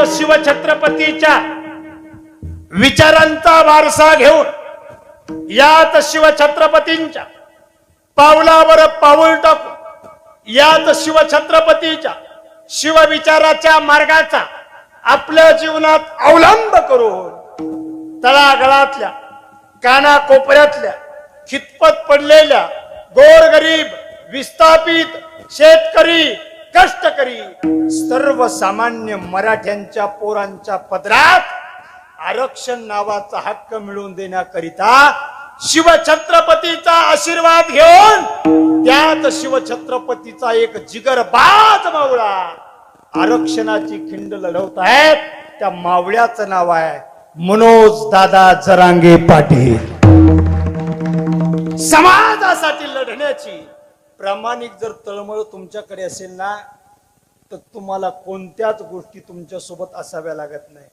यात शिवछत्रपतीच्या विचारांचा वारसा घेऊन यात शिवछत्रपतींच्या पावलावर पाऊल टाकून यात शिवछत्रपतीच्या शिवविचाराच्या मार्गाचा आपल्या जीवनात अवलंब करून तळागळातल्या कानाकोपऱ्यातल्या खितपत पडलेल्या गोरगरीब विस्थापित शेतकरी कष्टकरी सर्वसामान्य मराठ्यांच्या पोरांच्या पदरात आरक्षण नावाचा हक्क मिळवून देण्याकरिता शिवछत्रपतीचा आशीर्वाद घेऊन त्यात शिवछत्रपतीचा एक जिगरबाज मावळा आरक्षणाची खिंड लढवत आहेत. त्या मावळ्याचं नाव आहे मनोज दादा जरांगे पाटील. समाजासाठी लढण्याची प्रामाणिक जर तळमळ तुमच्याकडे असेल ना तर तुम्हाला कोणत्याच गोष्टी तुमच्यासोबत असाव्या लागत नाही.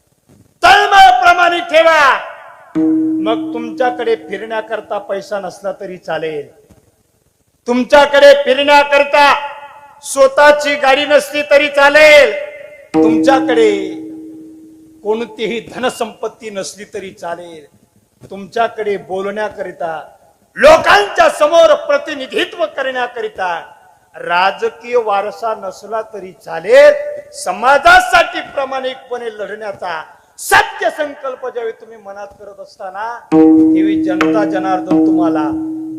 तळमळ प्रामाणिक ठेवा. मग तुमच्याकडे फिरण्याकरता पैसा नसला तरी चालेल. तुमच्याकडे फिरण्याकरता स्वतःची गाडी नसली तरी चालेल. तुमच्याकडे कोणतीही धनसंपत्ती नसली तरी चालेल. तुमच्याकडे बोलण्याकरिता लोकांच्या समोर प्रतिनिधित्व करण्याकरिता राजकीय वारसा नसला तरी चालेल. समाजासाठी प्रामाणिकपणे लढण्याचा सत्य संकल्प ज्यावेळी तुम्ही मनात करत असताना तेव्हा जनता जनार्दन तुम्हाला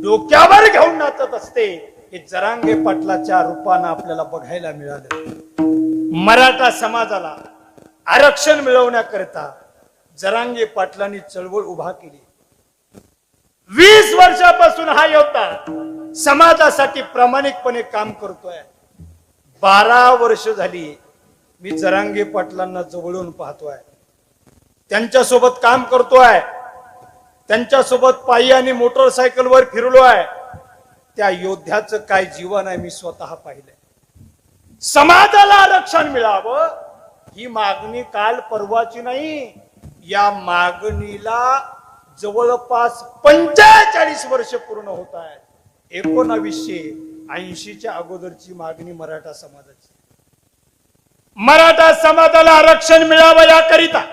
डोक्यावर घेऊन नाचत असते हे जरांगे पाटलाच्या रूपानं आपल्याला बघायला मिळालं. मराठा समाजाला आरक्षण मिळवण्याकरिता जरांगे पाटलांनी चळवळ उभा केली. वीस वर्षापासून हा योद्धा समाजासाठी प्रामाणिकपणे काम करतोय. बारा वर्ष झाली मी जरांगे पाटलांना जवळून पाहतोय. त्यांच्यासोबत काम करतोय. त्यांच्यासोबत पायी आणि मोटरसायकलवर फिरलोय. त्या योद्ध्याचं काय जीवन आहे मी स्वतः पाहिलंय. समाजाला आरक्षण मिळावं ही मागणी काल परवाची नाही. या मागणीला जवळपास पंचेचाळीस वर्ष पूर्ण होत आहेत. एकोणावीसशे ऐंशीच्या अगोदरची मागणी मराठा समाजाची. मराठा समाजाला आरक्षण मिळावं याकरिता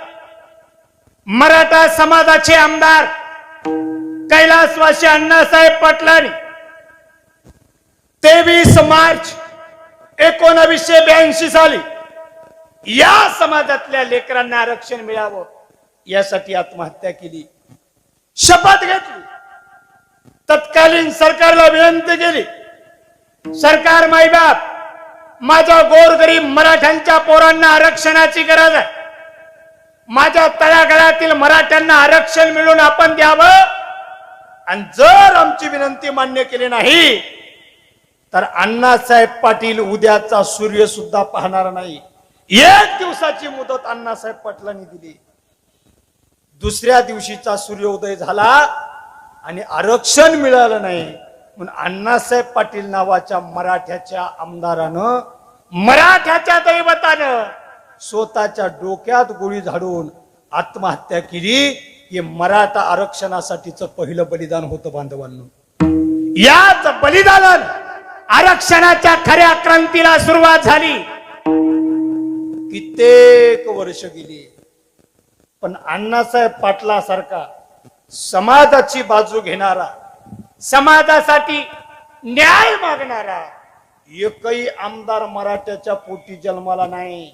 मराठा समाजाचे आमदार कैलासवासी अण्णासाहेब पाटलांनी तेवीस मार्च एकोणावीसशे ब्याऐंशी साली या समाजातल्या लेकरांना आरक्षण मिळावं यासाठी आत्महत्या केली. शपथ घेतली. तत्कालीन सरकारला विनंती केली. सरकार माईबाप माझ्या गोरगरीब मराठ्यांच्या पोरांना आरक्षणाची गरज आहे. माझ्या तळागाळातील मराठ्यांना आरक्षण मिळून आपण द्यावं. आणि जर आमची विनंती मान्य केली नाही तर अण्णासाहेब पाटील उद्याचा सूर्य सुद्धा पाहणार नाही. एक दिवसाची मुदत अण्णासाहेब पाटलांनी दिली. दुसऱ्या दिवशीचा सूर्योदय झाला आणि आरक्षण मिळालं नाही म्हणून अण्णासाहेब पाटील नावाच्या मराठ्याच्या आमदारानं मराठ्याच्या दैवतानं स्वतःच्या डोक्यात गोळी झाडून आत्महत्या केली. हे मराठा आरक्षणासाठीचं पहिलं बलिदान होतं बांधवांनो. याच बलिदानानं आरक्षणाच्या खऱ्या क्रांतीला सुरुवात झाली. कित्येक वर्ष गेली. पण अण्णासाहेब पाटलासारखा समाजाची बाजू घेणारा समाजासाठी न्याय मागणारा एकही आमदार मराठ्याच्या पोटी जन्माला नाही.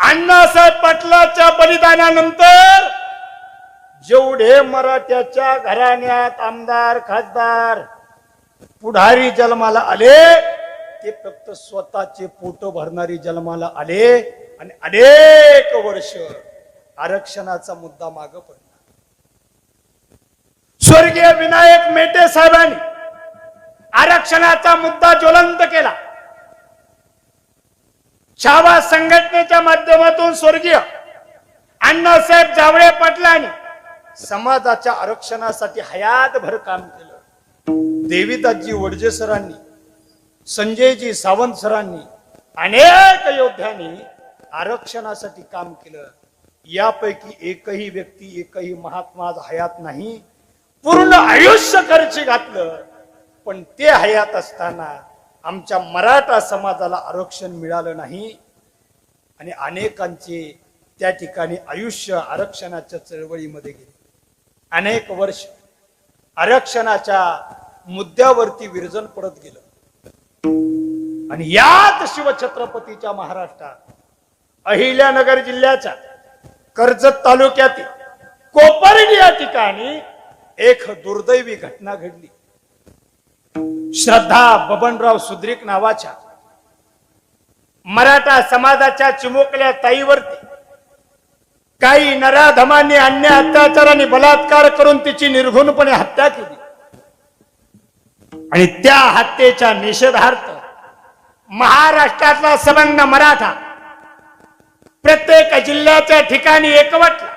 अण्णासाहेब पाटलाच्या बलिदानानंतर जेवढे मराठ्याच्या घराण्यात आमदार खासदार पुढारी जन्माला आले ते फक्त स्वतःचे पोट भरणारी जन्माला आले आणि अनेक वर्ष आरक्षणाचा मुद्दा माग पडला. स्वर्गीय विनायक मेटे साहेबांनी आरक्षणाचा मुद्दा ज्वलंत केला. छावा संघटनेच्या माध्यमातून स्वर्गीय अण्णासाहेब जावळे पाटलांनी समाजाच्या आरक्षणासाठी हयातभर काम केलं. देवीदासजी वडजे सरांनी संजयजी सावंत सरांनी अनेक योद्ध्यांनी आरक्षणासाठी काम केलं. यापैकी एकही व्यक्ती एकही महात्मा आज हयात नाही. पूर्ण आयुष्य खर्ची घातलं पण ते हयात असताना आमच्या मराठा समाजाला आरक्षण मिळालं नाही. आणि अनेकांचे त्या ठिकाणी आयुष्य आरक्षणाच्या चळवळीमध्ये गेले. अनेक वर्ष आरक्षणाच्या मुद्द्यावरती विरजन पडत गेलं. आणि यात शिवछत्रपतीच्या महाराष्ट्रात अहिल्यानगर जिल्ह्याच्या कर्जत तालुक्यातील कोपर्डी या ठिकाणी एक दुर्दैवी घटना घडली. श्रद्धा बबनराव सुद्रिक नावाच्या मराठा समाजाच्या चिमुकल्या ताईवरती काही नराधमांनी अन्य अत्याचाराने बलात्कार करून तिची निर्घुणपणे हत्या केली. आणि त्या हत्येच्या निषेधार्थ महाराष्ट्रातला सबंध मराठा प्रत्येक जिल्ह्याच्या ठिकाणी एकवटला.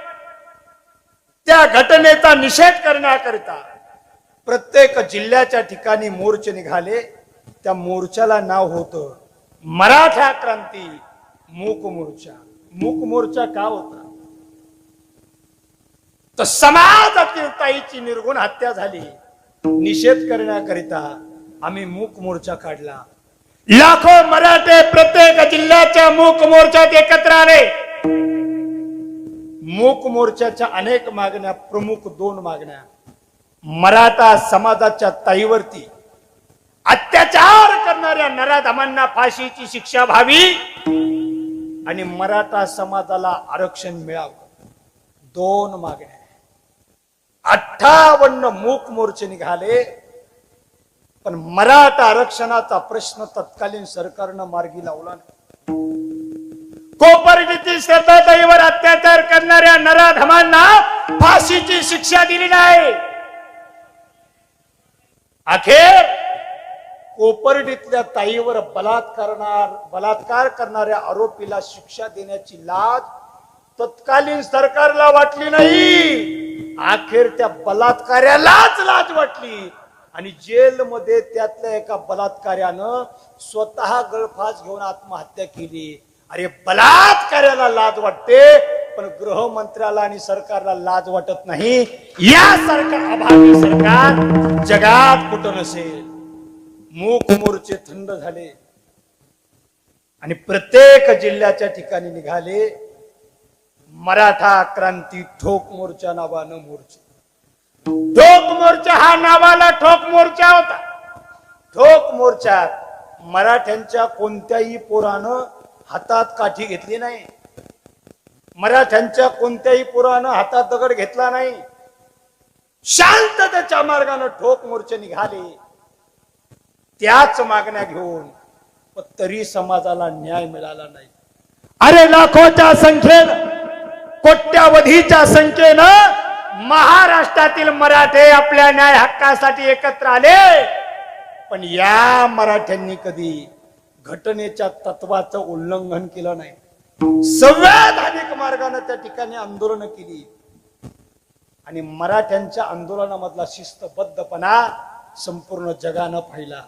त्या घटनेचा निषेध करण्याकरिता प्रत्येक जिल्ह्याच्या ठिकाणी मोर्चे निघाले. त्या मोर्चाला नाव होतं मराठा क्रांती मूक मोर्चा. मूक मोर्चा का होता? तर समाजातील ताईची निर्गुण हत्या झाली. निषेध करण्याकरिता आम्ही मूक मोर्चा काढला. लाखो मराठे प्रत्येक जिल्ह्याच्या मूक मोर्चात एकत्र आले. मूक मोर्चाच्या अनेक मागण्या प्रमुख दोन मागण्या. मराठा समाजाच्या ताईवरती अत्याचार करणाऱ्या नराधमांना फाशीची शिक्षा व्हावी आणि मराठा समाजाला आरक्षण मिळावं. दोन मागण्या. अठ्ठावन्न मूक मोर्चे निघाले. पण मराठा आरक्षणाचा प्रश्न तत्कालीन सरकारनं मार्गी लावला कोपर्डीतील श्रद्धाताईवर अत्याचार करणाऱ्या नराधमांना फाशीची शिक्षा दिली नाही. अखेर कोपर्डीतल्या ताईवर बलात्कारणार बलात्कार करणाऱ्या आरोपीला शिक्षा देण्याची लाज तत्कालीन सरकारला वाटली नाही. अखेर त्या बलात्कार्यालाच लाज वाटली. आणि जेलमध्ये त्यातल्या एका बलात्कार्यानं स्वतः गळफास घेऊन आत्महत्या केली. अरे बलात्कार्याला लाज वाटते पण गृहमंत्र्याला आणि सरकारला लाज वाटत नाही. यासारखं अभावी सरकार जगात कुठं नसेल. मूक मोर्चे थंड झाले. आणि प्रत्येक जिल्ह्याच्या ठिकाणी निघाले. मराठा क्रांती ठोक मोर्चा नावानं मोर्चा. ठोक मोर्चा हा नावाला ठोक मोर्चा होता. ठोक मोर्चात मराठ्यांच्या कोणत्याही पोरानं हातात काठी घेतली नाही. मराठ्यांच्या कोणत्याही पोरानं हातात दगड घेतला नाही. शांततेच्या मार्गानं ठोक मोर्चे निघाले. त्याच मागण्या घेऊन पण तरी समाजाला न्याय मिळाला नाही. अरे लाखोच्या संख्येनं कोट्यावधीच्या संख्येनं महाराष्ट्रातील मराठे आपल्या न्याय हक्कासाठी एकत्र आले. पण या मराठ्यांनी कधी घटनेच्या तत्वाचं उल्लंघन केलं नाही. संवैधानिक मार्गाने त्या ठिकाणी आंदोलन केली. आणि मराठ्यांच्या आंदोलनामधला शिस्तबद्धपणा संपूर्ण जगानं पाहिला.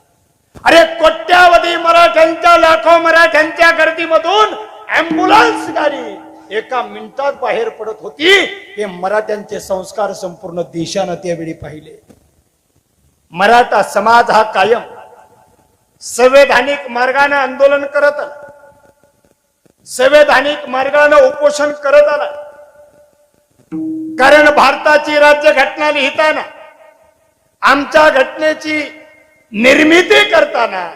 अरे कोट्यावधी मराठ्यांच्या लाखो मराठ्यांच्या गर्दीमधून अँब्युलन्स गाडी एका मिनिटात बाहेर पडत होती. हे मराठ्यांचे संस्कार संपूर्ण देशानं त्यावेळी पाहिले. मराठा समाज हा कायम संवैधानिक मार्गाने आंदोलन करत आला. संवैधानिक मार्गाने उपोषण करत आला. कारण भारताची राज्य घटना लिहिताना आमच्या घटनेची निर्मिती करताना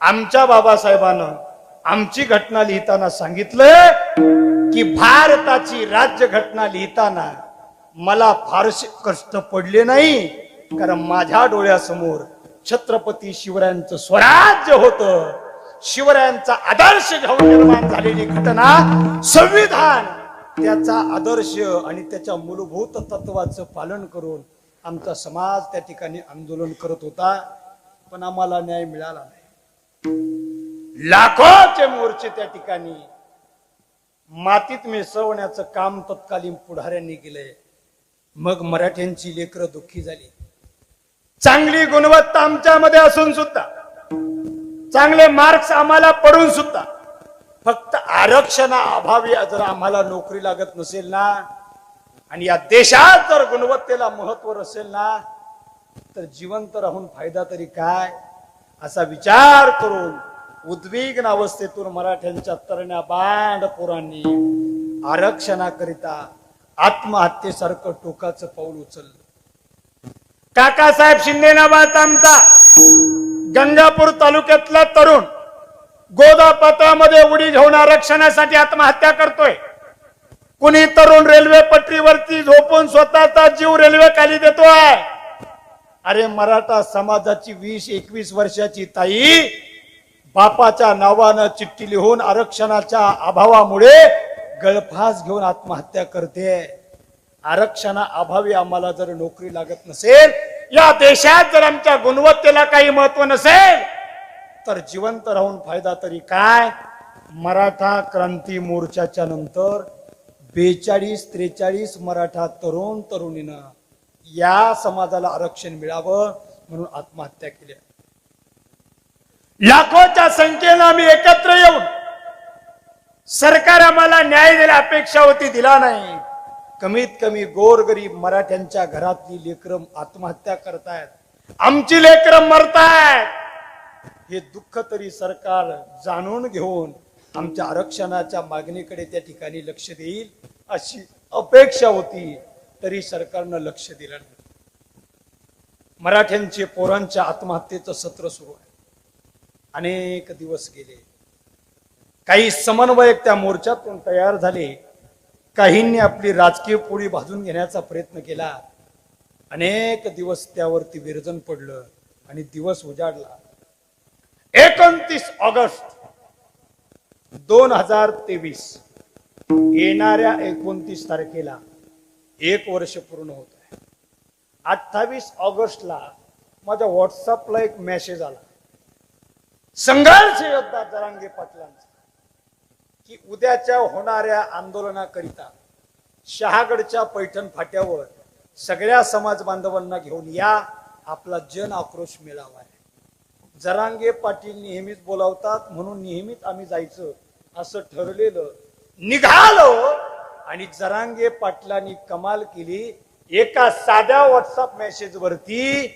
आमच्या बाबासाहेबानं आमची घटना लिहिताना सांगितलं की भारताची राज्य घटना लिहिताना मला फारसे कष्ट पडले नाही कारण माझ्या डोळ्यासमोर छत्रपती शिवरायांचं स्वराज्य होत. शिवरायांचा आदर्श घेऊन निर्माण झालेली घटना संविधान त्याचा आदर्श आणि त्याच्या मूलभूत तत्वाचं पालन करून आमचा समाज त्या ठिकाणी आंदोलन करत होता पण आम्हाला न्याय मिळाला नाही. लाखोचे मोर्चे त्या ठिकाणी मातीत मिसवण्याचं काम तत्कालीन पुढाऱ्यांनी केलंय. मग मराठ्यांची लेकरं दुःखी झाली. चांगली गुणवत्ता आमच्यामध्ये असून सुद्धा चांगले मार्क्स आम्हाला पडून सुद्धा फक्त आरक्षणा अभावी जर आम्हाला नोकरी लागत नसेल ना आणि या देशात जर गुणवत्तेला महत्त्व असेल ना तर जिवंत राहून फायदा तरी काय? असा विचार करून उद्विग्न अवस्थेतून मराठ्यांच्या तरण्या बांड पोरांनी आरक्षणाकरिता आत्महत्येसारखं टोकाचं पाऊल उचललं. काकासाहेब शिंदे नावाचा आमचा गंगापूर तालुक्यातला तरुण गोदापात्रामध्ये उडी घेऊन आरक्षणासाठी आत्महत्या करतोय. कुणी तरुण रेल्वे पटरीवरती झोपून स्वतःचा जीव रेल्वे खाली देतोय? अरे मराठा समाजाची वीस एकवीस वर्षाची ताई बापाच्या नावानं चिठ्ठी लिहून आरक्षणाच्या अभावामुळे गळफास घेऊन आत्महत्या करते. आरक्षणा अभावी आम्हाला जर नोकरी लागत नसेल या देशात जर आमच्या गुणवत्तेला काही महत्त्व नसेल तर जिवंत राहून फायदा तरी काय? मराठा क्रांती मोर्चाच्या नंतर बेचाळीस त्रेचाळीस मराठा तरुण तरुणीनं या समाजाला आरक्षण मिळावं म्हणून आत्महत्या केली. लाखोच्या संख्येनं आम्ही एकत्र येऊन सरकार आम्हाला न्याय दिला अपेक्षा होती दिला नाही. कमीत कमी गोरगरीब मराठ्यांच्या घरातली लेकरं आत्महत्या करतायत. आमची लेकरं मरतायत. हे दुःख तरी सरकार जाणून घेऊन आमच्या आरक्षणाच्या मागणीकडे त्या ठिकाणी लक्ष देईल अशी अपेक्षा होती तरी सरकारनं लक्ष दिलं नाही. मराठ्यांचे पोरांच्या आत्महत्येचं सत्र सुरू आहे. अनेक दिवस गेले. काही समन्वयक त्या मोर्चातून तयार झाले. काहींनी आपली राजकीय पोळी भाजून घेण्याचा प्रयत्न केला. अनेक दिवस त्यावरती विरजन पडलं आणि दिवस उजाडला. एकोणतीस ऑगस्ट दोन हजार तेवीस येणाऱ्या एकोणतीस तारखेला एक वर्ष पूर्ण होत आहे. अठ्ठावीस ऑगस्टला माझ्या व्हॉट्सअपला एक मेसेज आला. संघर्ष योद्धा जरांगे पाटलांचा. की उद्याच्या होणाऱ्या आंदोलनाकरिता शहागडच्या पैठण फाट्यावर सगळ्या समाज बांधवांना घेऊन या आपला जन आक्रोश मेळावा आहे. जरांगे पाटील नेहमीच बोलावतात म्हणून नेहमीच आम्ही जायचं असं ठरलेलं निघालो आणि जरांगे पाटलांनी कमाल केली. एका साध्या व्हॉट्सअप मेसेज वरती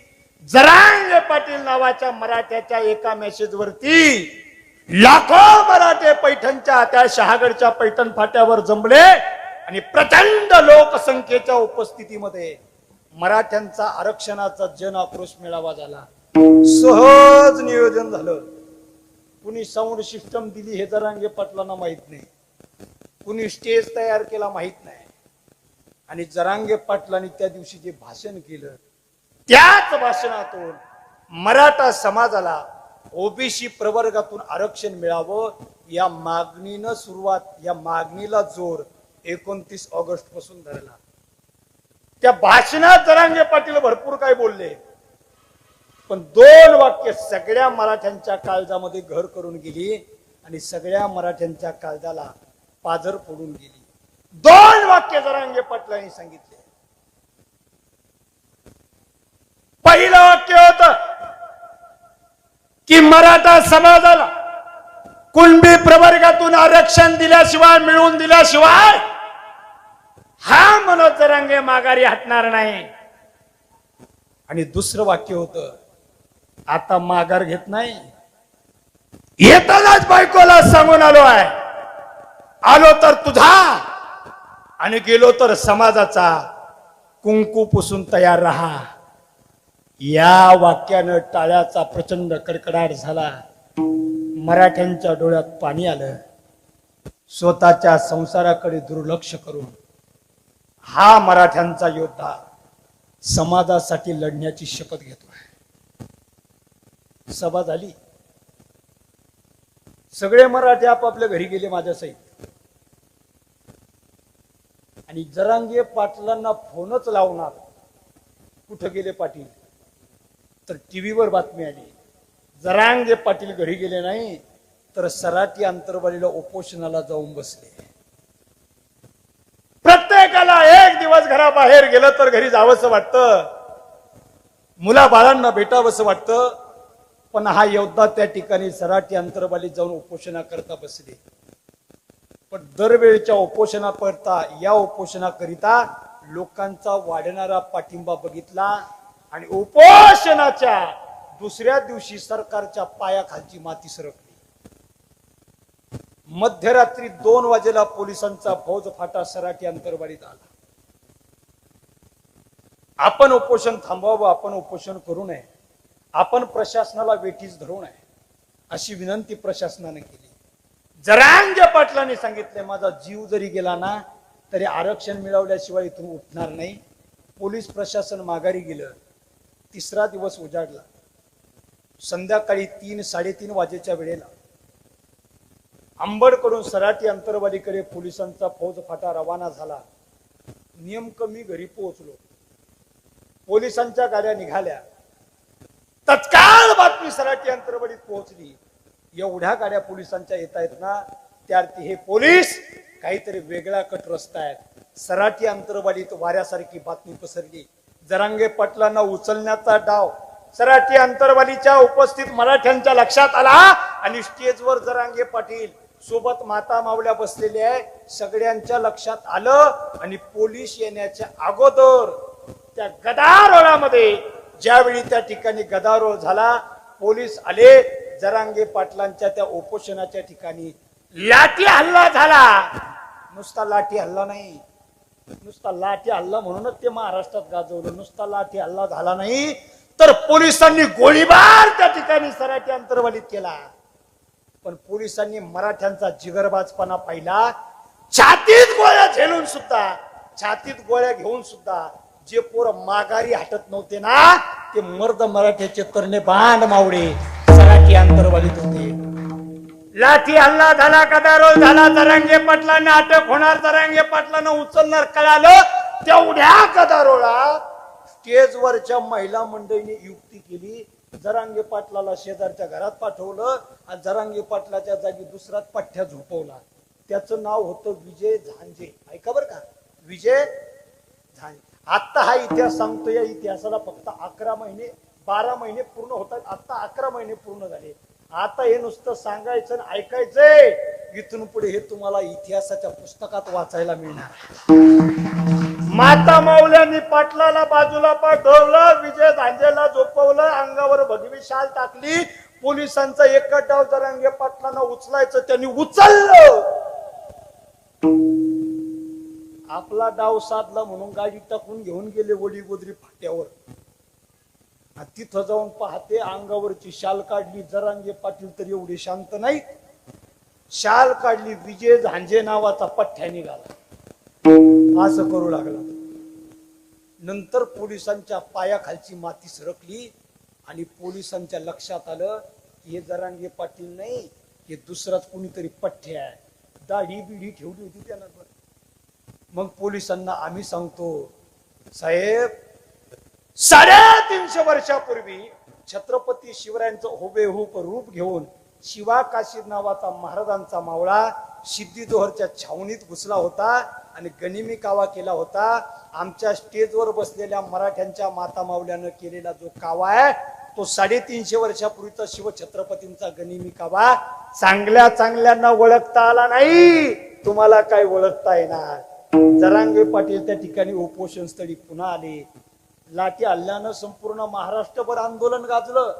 जरांग पाटील नावाच्या मराठ्याच्या एका मेसेज वरती लाखो मराठे पैठणच्या त्या शहागडच्या पैठण फाट्यावर जमले आणि प्रचंड लोकसंख्येच्या उपस्थितीमध्ये मराठ्यांचा आरक्षणाचा जन आक्रोश मेळावा झाला. सहज नियोजन झालं. कुणी साऊंड सिस्टम दिली हे जरांगे पाटलांना माहीत नाही. कुणी स्टेज तयार केला माहीत नाही. आणि जरांगे पाटलांनी त्या दिवशी जे भाषण केलं त्याच भाषणातून मराठा समाजाला ओबीसी प्रवर्गातून आरक्षण मिळावं या मागणीनं सुरुवात या मागणीला जोर एकोणतीस ऑगस्टपासून धरला. त्या भाषणात जरांगे पाटील भरपूर काय बोलले पण दोन वाक्य सगळ्या मराठ्यांच्या काळजामध्ये घर करून गेली आणि सगळ्या मराठ्यांच्या काळजाला पाझर फोडून गेली. दोन वाक्य जरांगे पाटलांनी सांगितले पहिलं वाक्य होत की मराठा समाजाला कुणबी प्रवर्गातून आरक्षण दिल्याशिवाय मिळवून दिल्याशिवाय हा मनोज जरांगे माघारी हटणार नाही. आणि दुसरं वाक्य होतं आता माघार घेत नाही. येतानाच बायकोला सांगून आलो आहे आलो तर तुझा आणि गेलो तर समाजाचा. कुंकू पुसून तयार राहा. या वाक्यानं टाळ्याचा प्रचंड कडकडाट झाला. मराठ्यांच्या डोळ्यात पाणी आलं. स्वतःच्या संसाराकडे दुर्लक्ष करून हा मराठ्यांचा योद्धा समाजासाठी लढण्याची शपथ घेतोय. सभा झाली. सगळे मराठे आपापल्या घरी गेले माझ्या सहित आणि जरांगे पाटलांना फोनच लावणार कुठं गेले पाटील? तर टीव्हीवर बातमी आली. जरांगे पाटील घरी गेले नाही तर सराटी अंतरवालीला उपोषणाला जाऊन बसले. प्रत्येकाला एक दिवस घराबाहेर गेलं तर घरी जावंसं वाटतं. मुला बाळांना भेटावंसं वाटतं पण हा योद्धा त्या ठिकाणी सराटी अंतरवाली जाऊन उपोषणाकरता बसले. पण दरवेळच्या उपोषणाकरता या उपोषणाकरिता लोकांचा वाढणारा पाठिंबा बघितला आणि उपोषणाच्या दुसऱ्या दिवशी सरकारच्या पायाखालची माती सरकली. मध्यरात्री दोन वाजेला पोलिसांचा फौज फाटा सराटी अंतरवाडीत आला. आपण उपोषण थांबवावं आपण उपोषण करू नये. आपण प्रशासनाला वेठीस धरू नये अशी विनंती प्रशासनाने केली. जरांज पाटलांनी सांगितले माझा जीव जरी गेला ना तरी आरक्षण मिळवल्याशिवाय इथून उठणार नाही. पोलीस प्रशासन माघारी गेलं तिसरा दिवस उजाडला. संध्याकाळी तीन साडेतीन वाजेच्या वेळेला आंबडकडून सराटी अंतरवालीकडे पोलिसांचा फौज फाटा रवाना झाला. नेमकं मी घरी पोहोचलो. पोलिसांच्या गाड्या निघाल्या. तत्काळ बातमी सराटी अंतरवाडीत पोहोचली. एवढ्या गाड्या पोलिसांच्या येत आहेत ना त्यार्थी हे पोलीस काहीतरी वेगळा कट रस्ता आहेत सराटी अंतरवाडीत वाऱ्यासारखी बातमी पसरली. जरांगे पाटलांना उचलण्याचा डाव. सराठी अंतरवालीच्या उपस्थित मराठ्यांच्या लक्षात आला आणि स्टेजवर जरांगे पाटील सोबत माता मावल्या बसलेल्या आहे. सगळ्यांच्या लक्षात आलं आणि पोलीस येण्याच्या अगोदर त्या गदारोळामध्ये ज्यावेळी त्या ठिकाणी गदारोळ झाला पोलीस आले जरांगे पाटलांच्या त्या उपोषणाच्या ठिकाणी लाठी हल्ला झाला. नुसता लाठी हल्ला नाही. नुसता लाठी हल्ला म्हणूनच ते महाराष्ट्रात गाजवलं. नुसता लाठी हल्ला झाला नाही तर पोलिसांनी गोळीबार त्या ठिकाणी सराठी अंतरवालीत केला. पण पोलिसांनी मराठ्यांचा जिगरबाजपणा पाहिला. छातीत गोळ्या झेलून सुद्धा छातीत गोळ्या घेऊन सुद्धा जे पोर माघारी हटत नव्हते ना ते मर्द मराठ्याचे तरणे बांड मावडे सराठी अंतरवालीत होते लाठी हल्ला झाला कदारो झाला तरंगे पाटलांना अटक होणार जरांगे पाटलांना उचलणार कळालं? तेवढ्या गदारोळात स्टेजवरच्या महिला मंडळीने युक्ती केली जरांगे पाटलाला शेजारच्या घरात पाठवलं आणि जरांगे पाटलाच्या जागी दुसरा पठ्ठ्या झोपवला. त्याचं नाव होतं विजय झांजे. ऐका बरं का? विजय झांजे. आत्ता हा इतिहास सांगतो या इतिहासाला फक्त अकरा महिने बारा महिने पूर्ण होतात. आता अकरा महिने पूर्ण झाले. आता हे नुसतं सांगायचं आणि ऐकायचंय. इथून पुढे हे तुम्हाला इतिहासाच्या पुस्तकात वाचायला मिळणार. माता माऊल्यांनी पाटलाला बाजूला पाठवलं विजय धांजेला झोपवलं अंगावर भगवी शाल टाकली. पोलिसांचा एकच डाव जरांगे पाटलांना उचलायचं त्यांनी उचललं. आपला डाव साधला म्हणून गाडी टाकून घेऊन गेले वडी गोदरी फाट्यावर. तिथं जाऊन पाहते अंगावरची शाल काढली जरांगे पाटील तर एवढे शांत नाही शाल काढली विजय झांजे नावाचा पठ्ठ्या निघाला. असं करू लागला. नंतर पोलिसांच्या पायाखालची माती सरकली आणि पोलिसांच्या लक्षात आलं की हे जरांगे पाटील नाही हे दुसराच कुणीतरी पठ्ठ्या आहे. दाढी बिढी ठेवली होती त्यानं. मग पोलिसांना आम्ही सांगतो साहेब साडेतीनशे वर्षापूर्वी छत्रपती शिवरायांचं हुबेहूब रूप घेऊन शिवा काशीर नावाचा महाराजांचा मावळा सिद्धी छावणीत घुसला होता आणि गनिमी कावा केला होता. आमच्या स्टेजवर बसलेल्या मराठ्यांच्या माता मावल्यानं केलेला जो कावा आहे तो साडेतीनशे वर्षापूर्वीचा शिवछत्रपतींचा गनिमी कावा. चांगल्या चांगल्यांना ओळखता आला नाही. तुम्हाला काय ओळखता येणार? जरांगे पाटील त्या ठिकाणी उपोषण स्थळी पुन्हा आले. लाठी हल्ल्यानं संपूर्ण महाराष्ट्रभर आंदोलन गाजलं.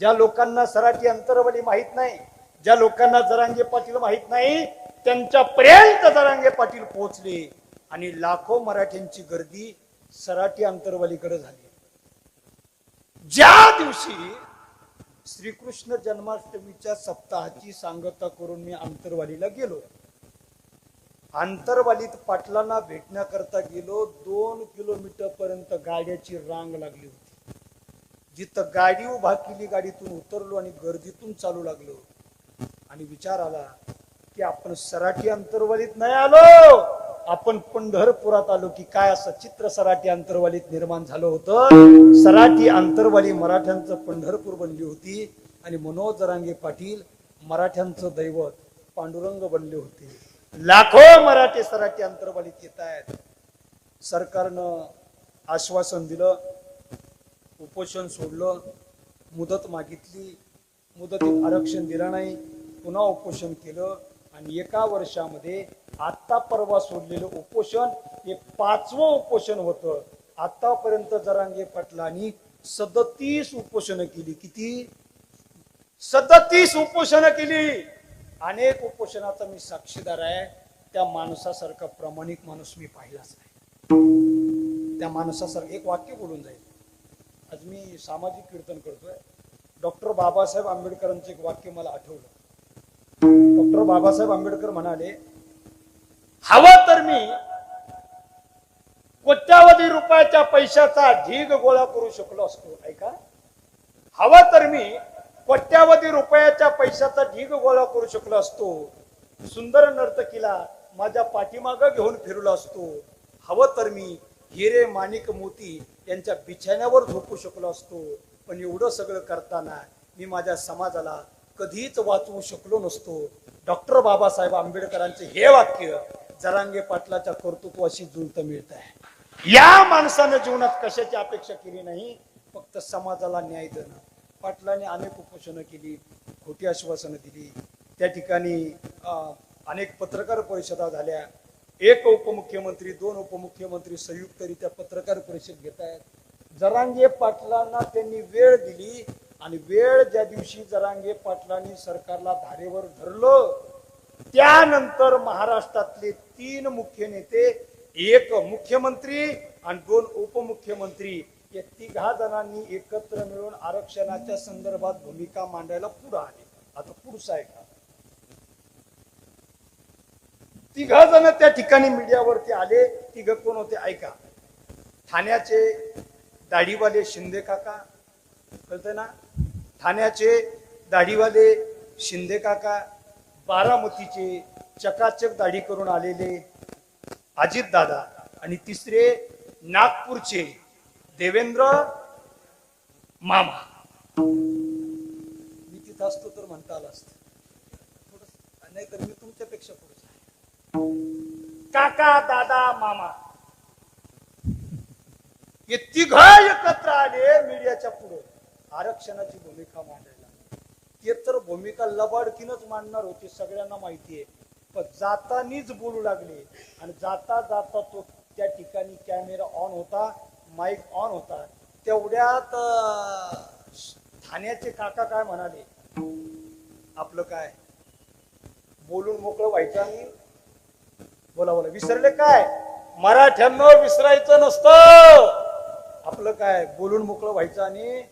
ज्या लोकांना सराठी अंतरवली माहीत नाही ज्या लोकांना जरांगे पाटील माहीत नाही त्यांच्यापर्यंत जरांगे पाटील पोहोचले. आणि लाखो मराठ्यांची गर्दी सराठी अंतरवालीकडे झाली. ज्या दिवशी श्रीकृष्ण जन्माष्टमीच्या सप्ताहाची सांगता करून मी अंतरवालीला गेलो आंतरवालीत पाटलांना भेटण्याकरता गेलो दोन किलोमीटर पर्यंत गाड्याची रांग लागली होती. जिथं गाडी उभा केली गाडीतून उतरलो आणि गर्दीतून चालू लागलो. आणि विचार आला की आपण सराठी अंतरवालीत नाही आलो. आपण पंढरपुरात आलो की काय असं चित्र सराठी अंतरवालीत निर्माण झालं होतं? सराठी अंतरवाली मराठ्यांचं पंढरपूर बनली होती आणि मनोज जरांगे पाटील मराठ्यांचं दैवत पांडुरंग बनले होते. लाखो मराठी सराठी अंतर्बलित येत आहेत. सरकारनं आश्वासन दिलं उपोषण सोडलं मुदत मागितली मुदतीत आरक्षण दिलं नाही पुन्हा उपोषण केलं आणि एका वर्षामध्ये आत्ता परवा सोडलेलं उपोषण हे पाचवं उपोषण होतं. आतापर्यंत जरांगे पाटलांनी सदतीस उपोषणं केली. किती? सदतीस उपोषणं केली. अनेक उपोषणाचा मी साक्षीदार आहे. त्या माणसासारखा प्रामाणिक माणूस मी पाहिलाच नाही. त्या माणसासारखं एक वाक्य बोलून जाईल. आज मी सामाजिक कीर्तन करतोय. डॉक्टर बाबासाहेब आंबेडकरांचं एक वाक्य मला आठवलं. डॉक्टर बाबासाहेब आंबेडकर म्हणाले हवा तर मी कोट्यावधी रुपयाच्या पैशाचा ढीग गोळा करू शकलो असतो. ऐका. हवा तर मी कोट्यावधी रुपयाच्या पैशाचा ढीग गोळा करू शकलो असतो. सुंदर नर्तकीला माझ्या पाठीमाग घेऊन फिरलो असतो. हवं तर मी हिरे माणिक मोती यांच्या बिछाण्यावर झोपू शकलो असतो. पण एवढं सगळं करताना मी माझ्या समाजाला कधीच वाचवू शकलो नसतो. डॉक्टर बाबासाहेब आंबेडकरांचे हे वाक्य जरांगे पाटलाच्या कर्तृत्वाशी जुळत मिळत आहे. या माणसानं जीवनात कशाची अपेक्षा केली नाही? फक्त समाजाला न्याय देणं. पाटलाने अनेक उपोषणं केली खोटी आश्वासनं दिली. त्या ठिकाणी अनेक पत्रकार परिषदा झाल्या. एक उपमुख्यमंत्री दोन उपमुख्यमंत्री संयुक्तरित्या पत्रकार परिषद घेत आहेत. जरांगे पाटलांना त्यांनी वेळ दिली आणि वेळ ज्या दिवशी जरांगे पाटलांनी सरकारला धारेवर धरलं त्यानंतर महाराष्ट्रातले तीन मुख्य नेते एक मुख्यमंत्री आणि दोन उपमुख्यमंत्री या तिघा जणांनी एकत्र मिळून आरक्षणाच्या संदर्भात भूमिका मांडायला पुढे आले. आता पुढचं आहे का? तिघा जण त्या ठिकाणी मीडियावरती आले. तिघ कोण होते? ऐका. ठाण्याचे दाढीवाले शिंदे काका. कळतंय ना? ठाण्याचे दाढीवाले शिंदे काका बारामतीचे चकाचक दाढी करून आलेले अजित दादा आणि तिसरे नागपूरचे देवेंद्र मामा. मी तिथं असतो तर म्हणता आलं असतं. थोडंसं- नाहीतर मी तुमच्यापेक्षा पुढे काका दादा मामा. हे तिघ एकत्र आले मीडियाच्या पुढे. आरक्षणाची भूमिका मांडायला. ते तर भूमिका लबाडकीनच मांडणार होते सगळ्यांना माहिती आहे. पण जातानीच बोलू लागले. आणि जाता जाता तो त्या ठिकाणी कॅमेरा ऑन होता. माईक ऑन होता. तेवढ्यात ठाण्याचे काका काय म्हणाले? आपलं काय? बोलून मोकळं व्हायचं आणि बोला बोला. विसरले काय? मराठ्यांना विसरायचं नसतं. आपलं काय? बोलून मोकळं व्हायचं आणि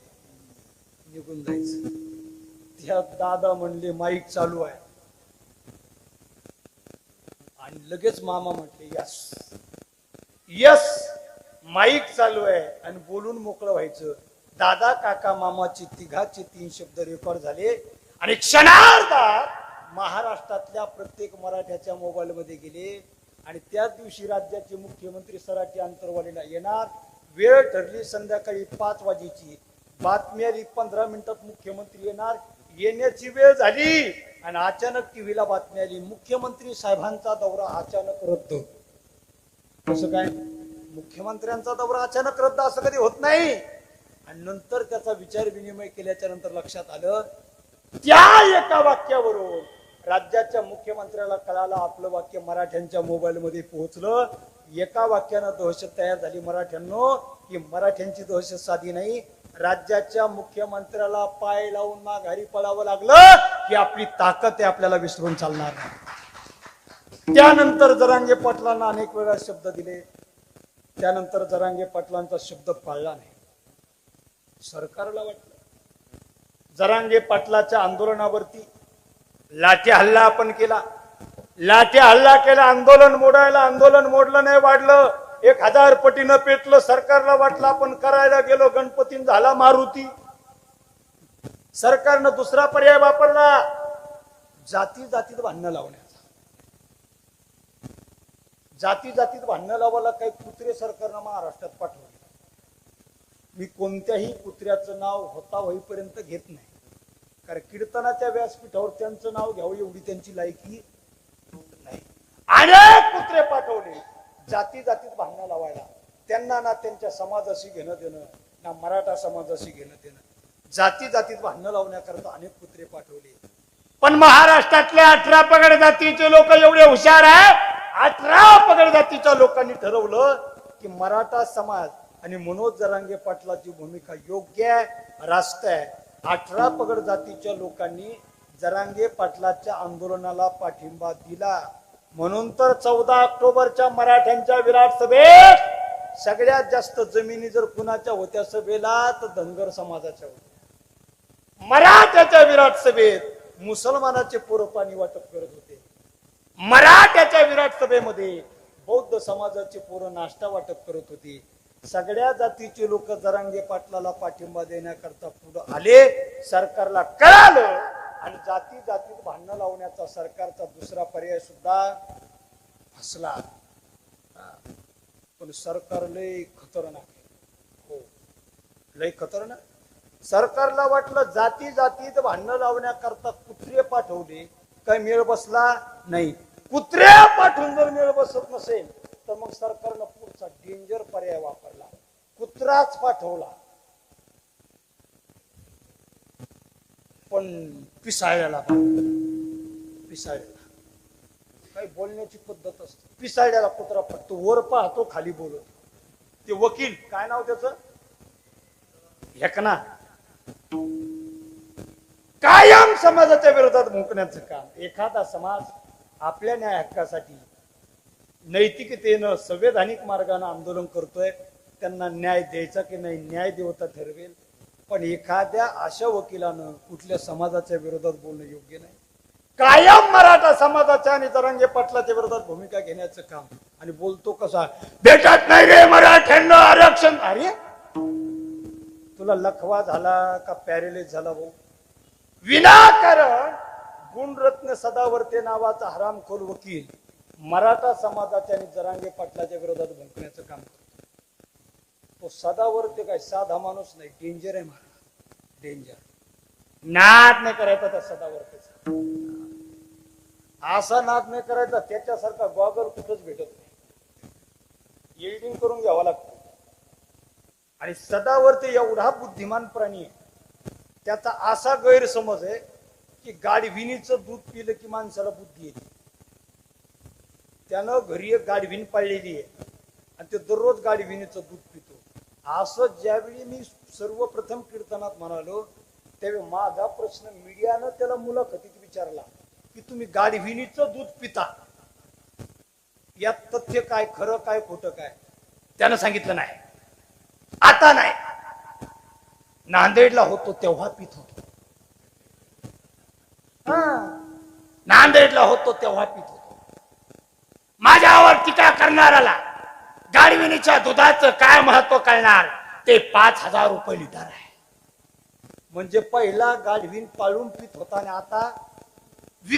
निघून जायचं. त्या दादा म्हणले माईक चालू आहे. आणि लगेच मामा म्हटले यस यस माईक चालू आहे आणि बोलून मोकळं व्हायचं. दादा काका मामाचे तिघाचे तीन शब्द रेकॉर्ड झाले. आणि क्षणार्धात महाराष्ट्रातल्या प्रत्येक मराठ्याच्या मोबाईल मध्ये गेले. आणि त्याच दिवशी राज्याचे मुख्यमंत्री सराठी अंतरवालीला येणार. वेळ ठरली संध्याकाळी पाच वाजेची. बातमी आली पंधरा मिनिटात मुख्यमंत्री येणार. येण्याची वेळ झाली. आणि अचानक टीव्हीला बातमी आली. मुख्यमंत्री साहेबांचा दौरा अचानक रद्द. कसं काय? मुख्यमंत्र्यांचा दौरा अचानक रद्द असं कधी होत नाही. आणि नंतर त्याचा विचार विनिमय केल्याच्यानंतर लक्षात आलं त्या एका वाक्यावरून राज्याच्या मुख्यमंत्र्याला कळालं आपलं वाक्य मराठ्यांच्या मोबाईल मध्ये पोहोचलं. एका वाक्यानं दहशत तयार झाली मराठ्यांनो की मराठ्यांची दहशत साधी नाही. राज्याच्या मुख्यमंत्र्याला पाय लावून माघारी पळावं लागलं की आपली ताकद आहे आपल्याला विसरून चालणार नाही. त्यानंतर जरांगे पाटलांना अनेक वेळा शब्द दिले. त्यानंतर जरांगे पाटलांचा शब्द पाळला नाही. सरकारला वाटलं जरांगे पाटलाच्या आंदोलनावरती लाठी हल्ला आपण केला. लाठी हल्ला केला आंदोलन मोडायला आंदोलन मोडलं नाही वाढलं. एक हजार पटीनं पेटलं सरकारला वाटलं आपण करायला गेलो गणपतीन झाला मारुती. सरकारनं दुसरा पर्याय वापरला. जाती जातीत भांडणं लावण्यात. जाती जातीत भांडणं लावायला काही कुत्रे सरकारनं महाराष्ट्रात पाठवले. मी कोणत्याही कुत्र्याचं नाव होता होईपर्यंत घेत नाही. कारण कीर्तनाच्या व्यासपीठावर त्यांचं नाव घ्यावं एवढी त्यांची लायकी नाही. अनेक कुत्रे पाठवले जाती जातीत भांडणं लावायला. त्यांना ना त्यांच्या समाजाशी घेणं देणं ना मराठा समाजाशी घेणं देणं. जाती जातीत भांडणं लावण्याकरता अनेक कुत्रे पाठवले. पण महाराष्ट्रातल्या अठरा पगड जातीचे लोक एवढे हुशार आहे अठरा पगड जातीच्या लोकांनी ठरवलं की मराठा समाज आणि मनोज जरांगे पाटलाची भूमिका योग्य आहे रास्त आहे. अठरा पगड जातीच्या लोकांनी जरांगे पाटलाच्या आंदोलनाला पाठिंबा दिला. म्हणून तर चौदा ऑक्टोबरच्या मराठ्यांच्या विराट सभेत सगळ्यात जास्त जमिनी जर कुणाच्या होत्या सभेला तर धनगर समाजाच्या होत्या. मराठ्याच्या विराट सभेत मुसलमानाचे पोरपाणी वाटप करत होते. मराठ्याच्या विराट सभेमध्ये बौद्ध समाजाचे पोरं नाश्ता वाटप करत होती. सगळ्या जातीचे लोक जरांगे पाटलाला पाठिंबा देण्याकरता पुढे आले. सरकारला कळालं आणि जाती जातीत भांडणं लावण्याचा सरकारचा दुसरा पर्याय सुद्धा फसला. पण सरकार लय खतरनाक आहे. हो. लय खतरनाक. सरकारला वाटलं जाती जातीत भांडणं लावण्याकरता कुत्रे पाठवले. काय मेळ बसला? नाही. कुत्र्या पाठवून जर मेळ बसत नसेल तर मग सरकारनं पुढचा डेंजर पर्याय वापरला. कुत्राच पाठवला. पण पिसाळ्याला पिसाळ्याला. काही बोलण्याची पद्धत असते. पिसाळ्याला कुत्रा पटतो वर पाहतो खाली बोलतो. ते वकील काय नाव त्याच? हेकना कायम समाजाच्या विरोधात मुकण्याचं काम. एखादा समाज आपल्या न्याय हक्कासाठी नैतिकतेनं संवैधानिक मार्गानं आंदोलन करतोय. त्यांना न्याय द्यायचा की नाही न्याय देवता ठरवेल. पण एखाद्या अशा वकिलानं कुठल्या समाजाच्या विरोधात बोलणं योग्य नाही. कायम मराठा समाजाच्या आणि तरंगे पाटलाच्या विरोधात भूमिका घेण्याचं काम. आणि बोलतो कसा भेटत नाही रे मराठ्यांना आरक्षण. अरे तुला लखवा झाला का पॅरेलिस झाला भाऊ? विनाकारण गुणरत्न सदावर्ते नावाचा हरामखोर वकील मराठा समाजाच्या आणि जरांगे पाटलाच्या विरोधात भुंकण्याचं काम करतो. तो सदावर्ते काय साधा माणूस नाही डेंजर आहे महाराज डेंजर नाद नाही करायचा त्या सदावर्तेचा. असा नाद नाही करायचा त्याच्यासारखा गॉगल कुठंच भेटत नाही. एडिटिंग करून घ्यावा लागतो. आणि सदावर्ते एवढा बुद्धिमान प्राणी आहे त्याचा असा गैरसमज आहे की गाडविणीचं दूध पिलं की माणसाला बुद्धी येते. त्यानं घरी एक गाडविण पाळलेली आहे आणि ते दररोज गाडविणीचं दूध पितो. असं ज्यावेळी मी सर्वप्रथम कीर्तनात म्हणालो त्यावेळी माझा प्रश्न मीडियानं त्याला मुलाखतीत विचारला की तुम्ही गाडविणीचं दूध पिता. यात तथ्य काय खरं काय खोटं काय? त्यानं सांगितलं नाही. आता नाही. नांदेडला होतो तेव्हा पित होतो. नांदेडला होतो तेव्हा पित होतो. माझ्यावर टीका करणाराला गाडविणीच्या दुधाचं काय महत्त्व कळणार? ते पाच हजार रुपये लिटर आहे. म्हणजे पहिला गाडवीन पाळून पित होता आणि आता विक